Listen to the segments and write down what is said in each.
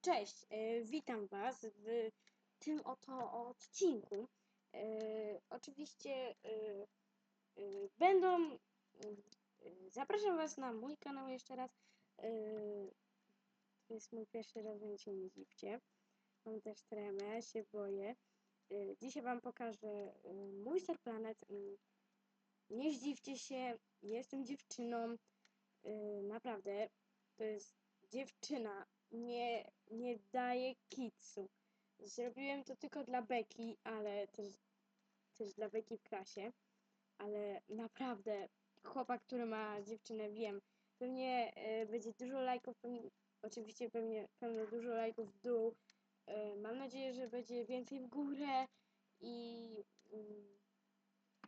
Cześć, e, witam Was w tym oto odcinku. E, Oczywiście e, będą. Zapraszam Was na mój kanał jeszcze raz. To jest mój pierwszy raz, więc się nie dziwcie. Mam też tremę, się boję. Dzisiaj Wam pokażę mój Star Planet. Nie zdziwcie się, jestem dziewczyną. Naprawdę, to jest dziewczyna nie, nie daje kitsu. Zrobiłem to tylko dla Beki, ale też, też dla Beki w klasie. Ale naprawdę, chłopak, który ma dziewczynę, wiem, pewnie e, będzie dużo lajków, pewnie, oczywiście pewnie pewno dużo lajków w dół. E, mam nadzieję, że będzie więcej w górę i mm,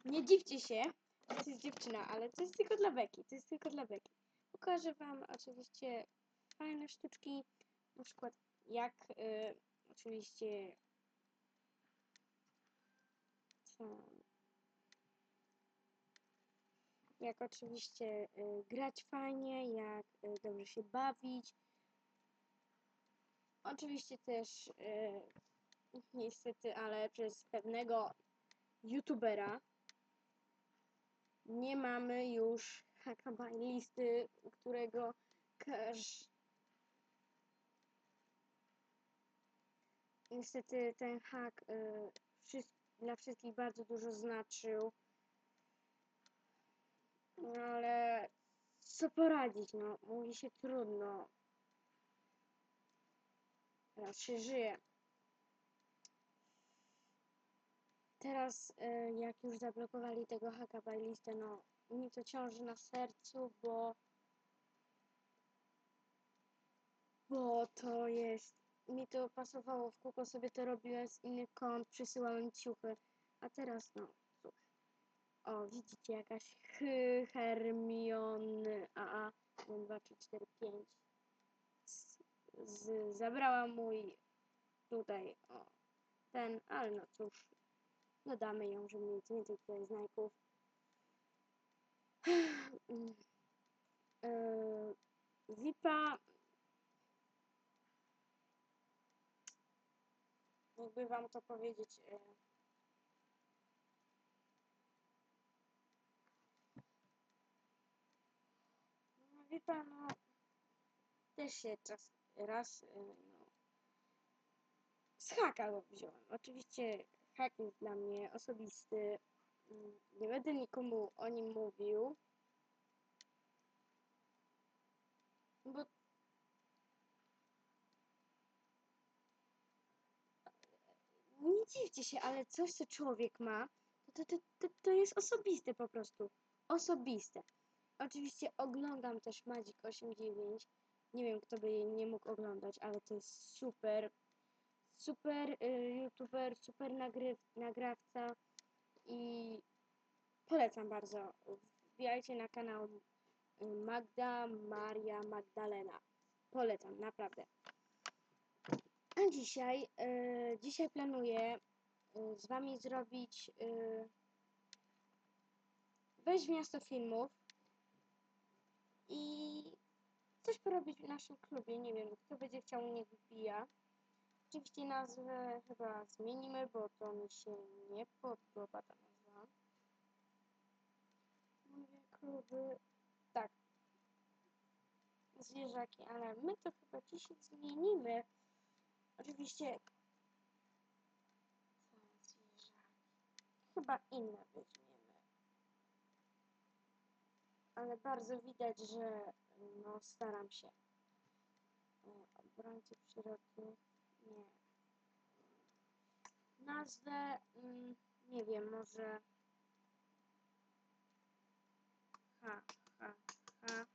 nie dziwcie się, to jest dziewczyna, ale to jest tylko dla Beki, to jest tylko dla Beki. Pokażę Wam oczywiście fajne sztuczki, na przykład jak y, oczywiście co, jak oczywiście y, grać fajnie, jak y, dobrze się bawić. Oczywiście też y, niestety, ale przez pewnego youtubera nie mamy już hakabai listy, którego każ... Niestety ten hak y, dla wszystkich bardzo dużo znaczył. No ale co poradzić, no, mówi się trudno. Teraz się żyje. Teraz, y, jak już zablokowali tego haka listę, no, mi to ciąży na sercu, bo bo to jest, mi to pasowało, w kółko sobie to robiłem z innych kont, przysyłałem ciuchy, a teraz, no, cóż. O, widzicie, jakaś H, Hermiony, AA, 1, 2, 3, 4, 5. Z, z, zabrała mój tutaj, o, ten, ale no cóż, dodamy ją, żeby mieć więcej tutaj znajków. Yy, Zipa, jakby wam to powiedzieć, yy, no wie pan, no, też się czas, raz, yy, no, z haka go wziąłem. Oczywiście hak jest dla mnie osobisty, nie będę nikomu o nim mówił, bo nie dziwcie się, ale coś, co człowiek ma, to, to, to, to jest osobiste po prostu. Osobiste. Oczywiście oglądam też Magic 89. Nie wiem, kto by jej nie mógł oglądać, ale to jest super, super y, youtuber, super nagryw, nagrawca i polecam bardzo. Wbijajcie na kanał y, Magda Maria Magdalena. Polecam, naprawdę. A dzisiaj, y, dzisiaj planuję y, z Wami zrobić y, wejść w miasto filmów i coś porobić w naszym klubie. Nie wiem, kto będzie chciał mnie wbija. Oczywiście nazwę chyba zmienimy, bo to mi się nie podoba ta nazwa. Mówię kluby. Tak. Zwierzaki, ale my to chyba dzisiaj zmienimy. Oczywiście. Chyba inne weźmiemy. Ale bardzo widać, że no staram się. Obrońcy przyrody. Nie. Nazwę. Mm, nie wiem, może. Ha, ha, ha.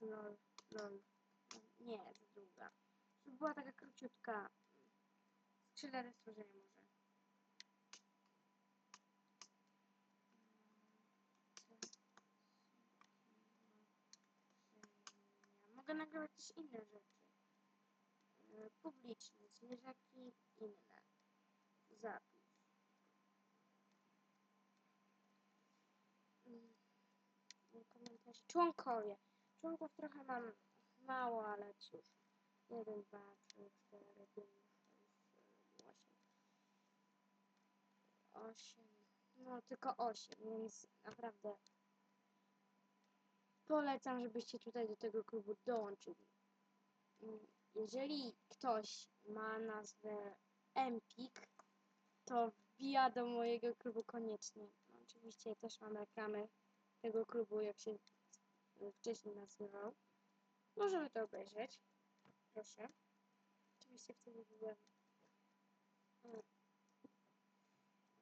Lol, lol. Nie, Żeby była taka króciutka. Skrzydła stworzenia może. Mogę nagrywać też inne rzeczy. E, Publiczne, zwierzaki, inne. Zapisz. Mm, Komentarze. Członkowie. Członków trochę mam mało, ale cóż. 1, 2, 3, 4, 5, 6, 7, 8. 8. No tylko 8, więc naprawdę polecam, żebyście tutaj do tego klubu dołączyli. Jeżeli ktoś ma nazwę Empik, to wbija do mojego klubu koniecznie. No, oczywiście też mam reklamy tego klubu, jak się wcześniej nazywał. Możemy to obejrzeć. Proszę. Oczywiście wtedy byłem. mm,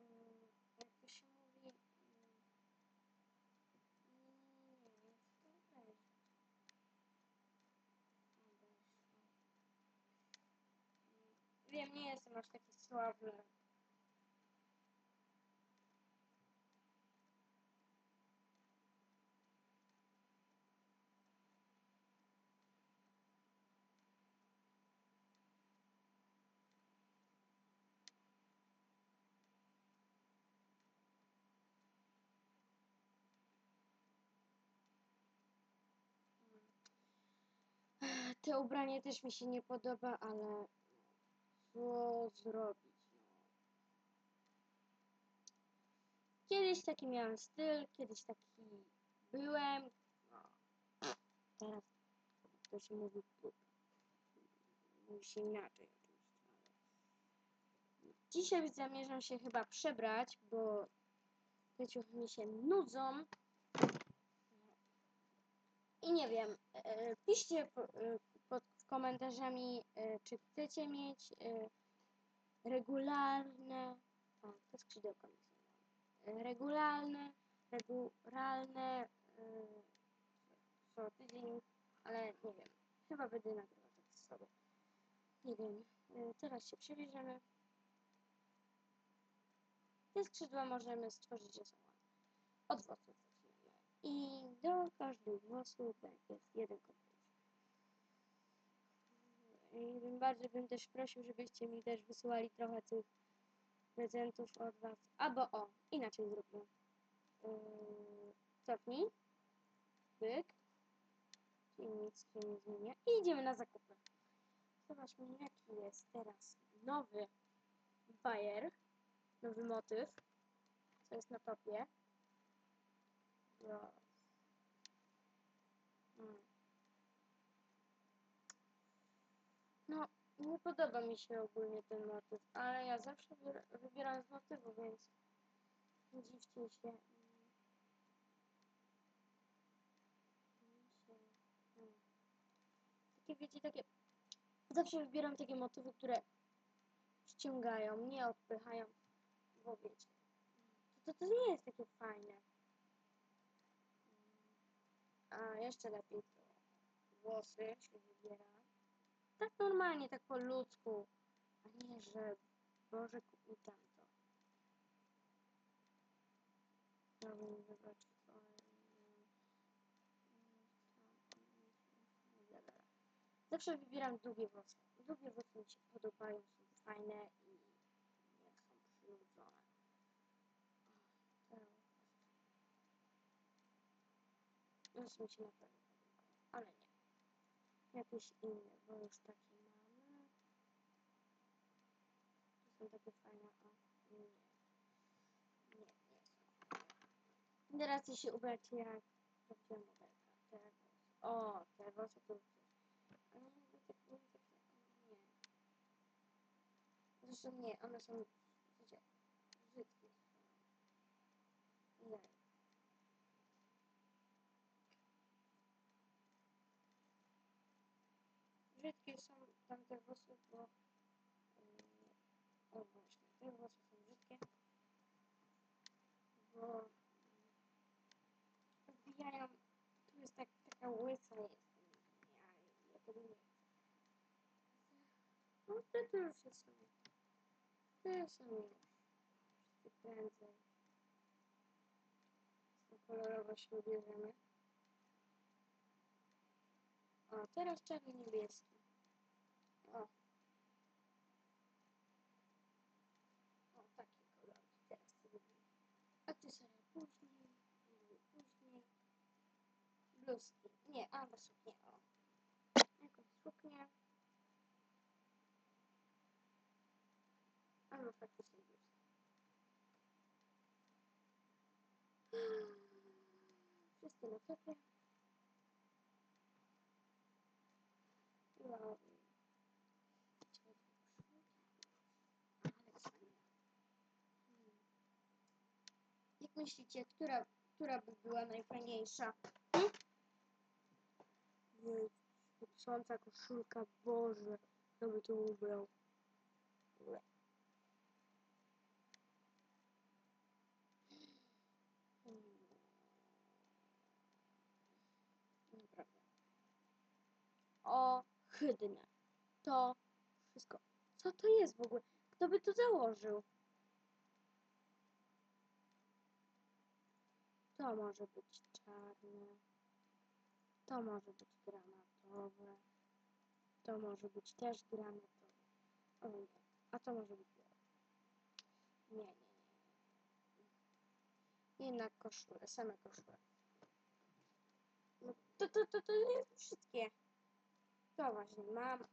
mm, Jak to się mówi? mm, Nie, nie chcę to obejrzeć. Obejrzeć. Mm, Wiem, nie jestem aż taki sławny. Mm. Te ubranie też mi się nie podoba, ale co zrobić? No. Kiedyś taki miałem styl, kiedyś taki byłem. No. Teraz to się mówi, mówi się inaczej. Dzisiaj zamierzam się chyba przebrać, bo te ciuchy mi się nudzą. I nie wiem, e, piszcie po- e, pod komentarzami, e, czy chcecie mieć e, regularne, o, to skrzydełka E, regularne, regularne, e, co tydzień, ale nie wiem, chyba będę nagrywać tak sobie. Nie wiem, e, teraz się przebierzemy. Te skrzydła możemy stworzyć, są ładne. I do każdych włosów jest jeden konkurs. I bym bardzo bym też prosił, żebyście mi też wysyłali trochę tych prezentów od was. Albo o, inaczej zróbmy. Yy, cofnij. Byk. Czyli nic się nie zmienia. I idziemy na zakupy. Zobaczmy, jaki jest teraz nowy bajer. Nowy motyw. Co jest na topie. Raz. Mm. No, nie podoba mi się ogólnie ten motyw, ale ja zawsze wybieram z motywu, więc nie dziwcie się. Mm. Mm. Takie wiecie, takie... Zawsze wybieram takie motywy, które ściągają, nie odpychają, bo wiecie. To, to, to nie jest takie fajne. Mm. A jeszcze lepiej to włosy się wybiera. Tak normalnie, tak po ludzku. A nie, że Boże kup mi tamto. Dobra. Zawsze wybieram długie włosy. Długie włosy mi się podobają, są fajne i nie są przynudzone. O, teraz. Mi się na pewno ale nie. Jakieś inne, bo już takie mamy. To są takie fajne, o, nie. Nie, nie. Teraz się ubrać jak prawdziwa modelka. Te włosy. O, te włosy to ale nie, nie, tak- nie. Zresztą nie, one są, wiecie, brzydkie. Nie. Brzydkie są tamte włosy, bo... Yy, o właśnie, te włosy są brzydkie. Bo... Wbijają... Tu jest tak, taka łysa jest. Ja, ja tego nie. No te to już jest sobie. Te są już. Prędzej. Co kolorowo się ubierzemy. O, teraz czarny niebieski. O, taki kolor teraz. A ty sobie później, później. Bluzki. Nie, albo suknię, o. Jakąś suknię. Albo faktycznie bluzki. Wszyscy na ciebie. Myślicie, która, która by była najfajniejsza? Hmm? Słońca koszulka, Boże, kto by to ubrał? Ohydne. To wszystko. Co to jest w ogóle? Kto by to założył? To może być czarne. To może być granatowe. To może być też granatowe. O nie. A to może być białe. Nie, nie, nie. Jednak koszule, same koszule. No to, to, to, to jest wszystkie. To właśnie mam.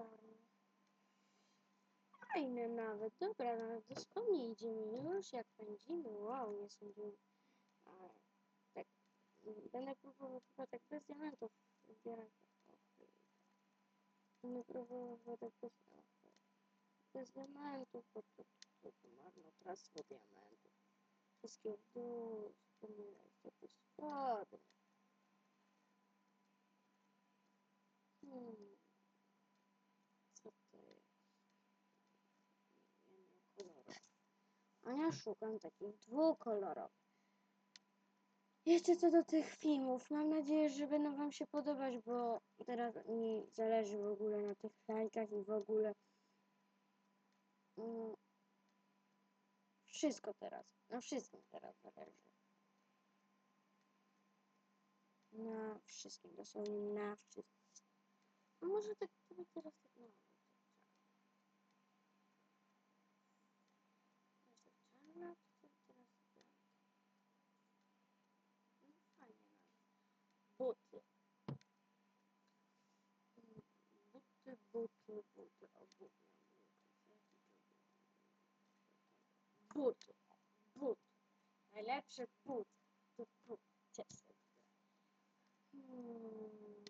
Czarny. Fajne nawet. Dobra, nawet dosłownie idzie mi już jak pędzimy. Wow, nie sądziłem. Ale tak. mm, Będę próbował chyba tak bez diamentów kurde. Będę próbował chyba tak bez, bez diamentów, bo to, to, to marnotrawstwo diamentów. Wszystkie w dół, wspominać, to jest ładne. Hmm. A ja szukam takich dwukolorowych. Jeszcze co do tych filmów, mam nadzieję, że będą Wam się podobać, bo teraz mi zależy w ogóle na tych lajkach i w ogóle. Mm, wszystko teraz, na wszystkim teraz zależy. Na wszystkim, dosłownie na wszystkim. A może tak teraz tak mało. Teraz tak czarna, czy tak teraz biała? No fajnie nawet. Buty. Mm, Buty, buty, buty, obuwie, Buty, buty. Najlepszy but. To but. Cieszę. Hmm.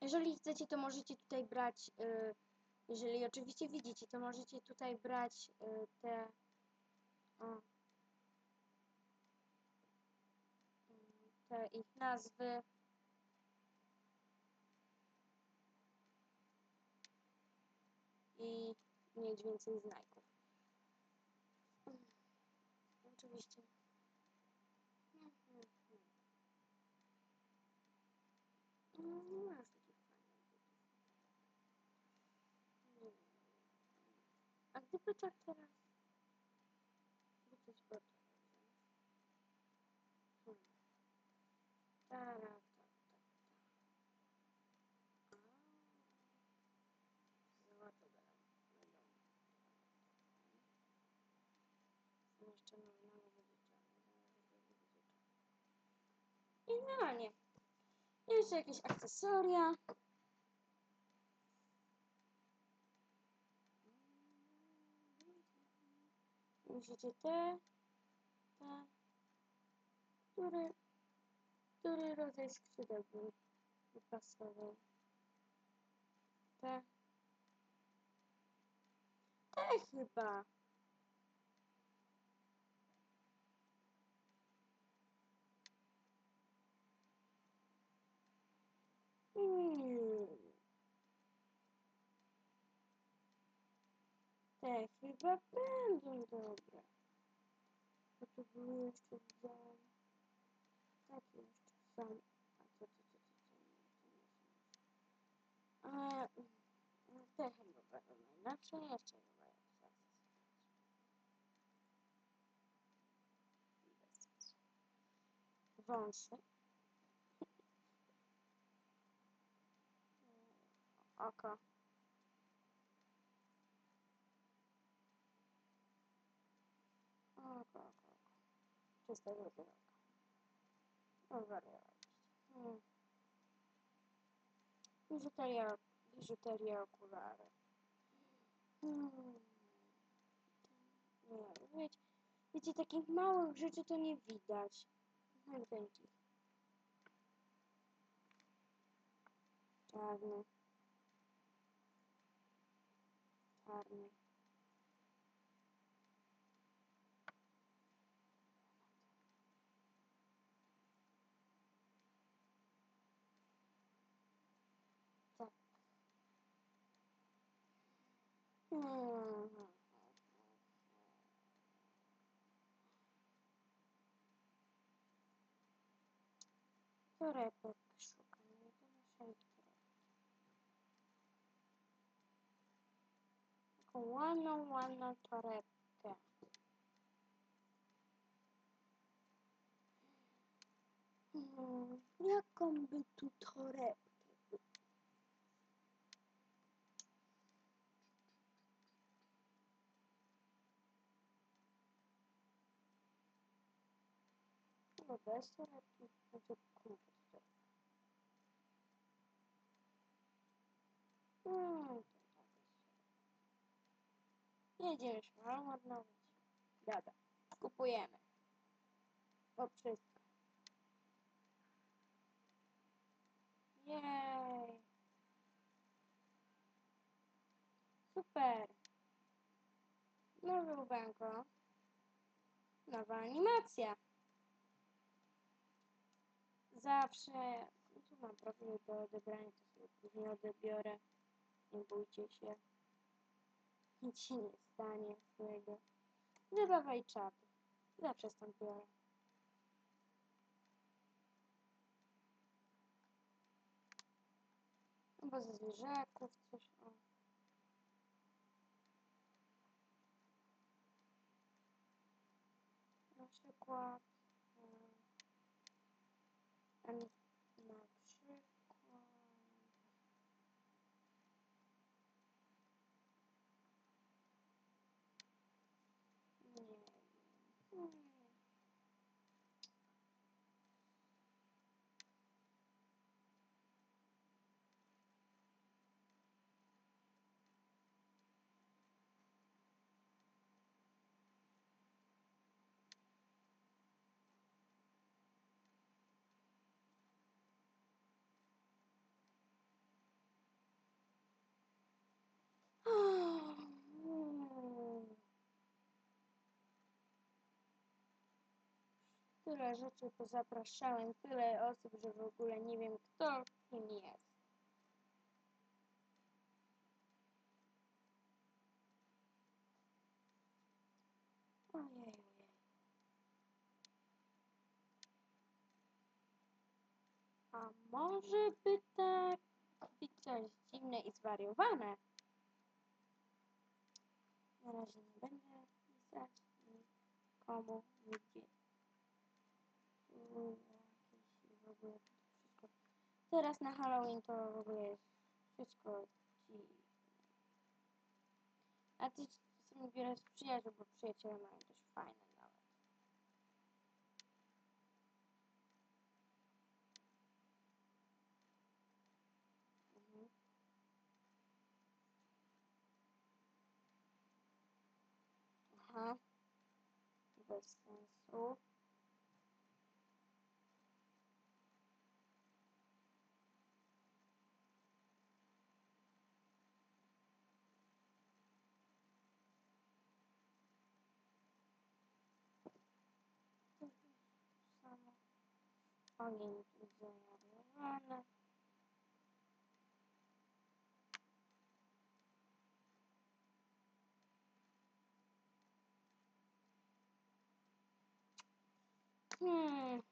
Jeżeli chcecie, to możecie tutaj brać, y, jeżeli oczywiście widzicie, to możecie tutaj brać y, te y, te ich nazwy. I mieć więcej znajków. Oczywiście. No, nie masz takich fajnych butów. A gdyby tak teraz buty sportowe wziąć? Hmm. Tara, ta, ta, ta. A. Złoto będą. będą. Są jeszcze nowe, nowe będzie czarne. Zaraz będzie czarne. I normalnie. Jeszcze jakieś akcesoria. Musicie te, te, który, który rodzaj skrzydeł by by pasował. Te, te chyba. Mm. Te chyba będą dobre. Bo tu były jeszcze widziałem. Takie jeszcze są. A co, co, co, co, co, nie, to nie są. A, mm, te chyba będą najlepsze. Jeszcze chyba jak zaraz. Bez sensu. wąsy. Oko. Oko, oko, oko. Czyste gruby oko. No wariować. Hmm. Biżuteria, biżuteria, okulary. Hmm. Nie, wiecie, wiecie, takich małych rzeczy to nie widać. Dzięki. Czarny. Czarny. Tak. Hmm. Torebek szukam. Nie to naszej Taką ładną, ładną torebkę. Hmm. Jaką by tu torebkę? Chyba bez torebki. Znaczy kupić torebkę. Hmm. to tak jest. Jedziemy szmalą odnowić. Dobra. Kupujemy. Bo wszystko. Jej. Super. Nowe ubranko. Nowa animacja. Zawsze. Tu mam profil do odebrania, to sobie później odebiorę. Nie bójcie się. Nic się nie stanie złego. Zabawa i czat. Zawsze stąd biorę. Albo ze zwierzaków coś. O. Na przykład. e, a nie- Na przykład. Nie wiem. Hmm. Hmm. Tyle rzeczy pozapraszałem, tyle osób, że w ogóle nie wiem kto kim jest. Ojej. A może by tak być coś dziwne i zwariowane? Na razie nie będę pisać nikomu nigdzie. W ogóle wszystko. Teraz na Halloween to w ogóle jest wszystko dziwne. A ty sobie biorę z przyjaciół, bo przyjaciele mają też fajne nawet. Mhm. Aha. Bez sensu. 확인 기준으로 하는 음.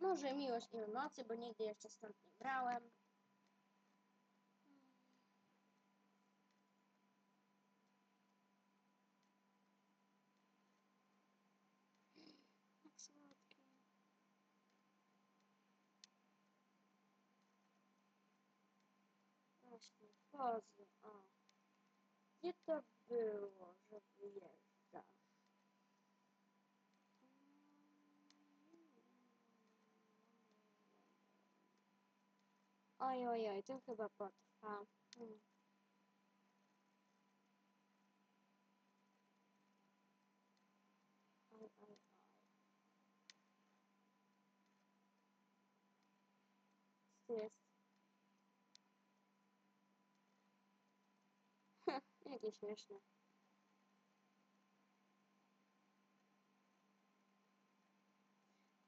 Może miłość i emocje, bo nigdy jeszcze stąd nie brałem. Jak słodkie. Właśnie, pozy, o. Gdzie to było, że wyjeżdżasz? Oj, oj, oj, to chyba potrwa. Hmm. Oj, oj, oj. Co to jest? Jakie śmieszne.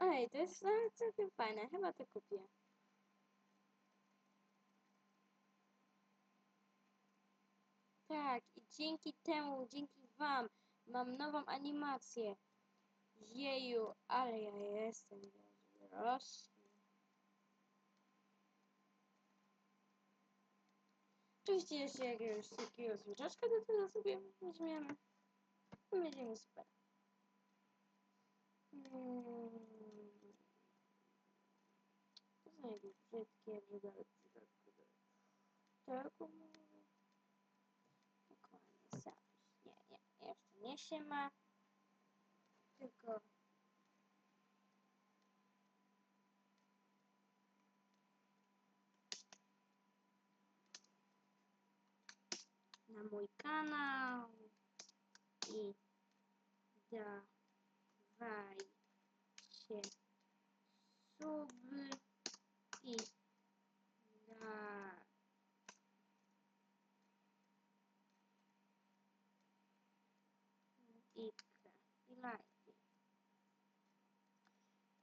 Ej, to jest nawet całkiem fajne. Chyba to kupię. Tak, i dzięki temu, dzięki wam, mam nową animację. Jeju, ale ja jestem zazdrosny. Oczywiście jeszcze jakiegoś takiego zwierzaczka do tego sobie weźmiemy. I Będziemy super. Hmm. To są jakieś brzydkie, brzydkie, brzydkie. Tylko mówię. Dokładnie, zapis. Nie, nie, się ma. Tylko na mój kanał i dawajcie suby i na i i lajki.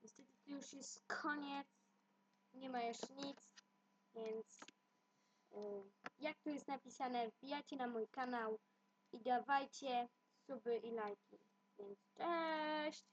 Niestety to już jest koniec. Nie ma już nic, więc y, jak tu jest napisane, wbijajcie na mój kanał i dawajcie suby i lajki. Więc cześć!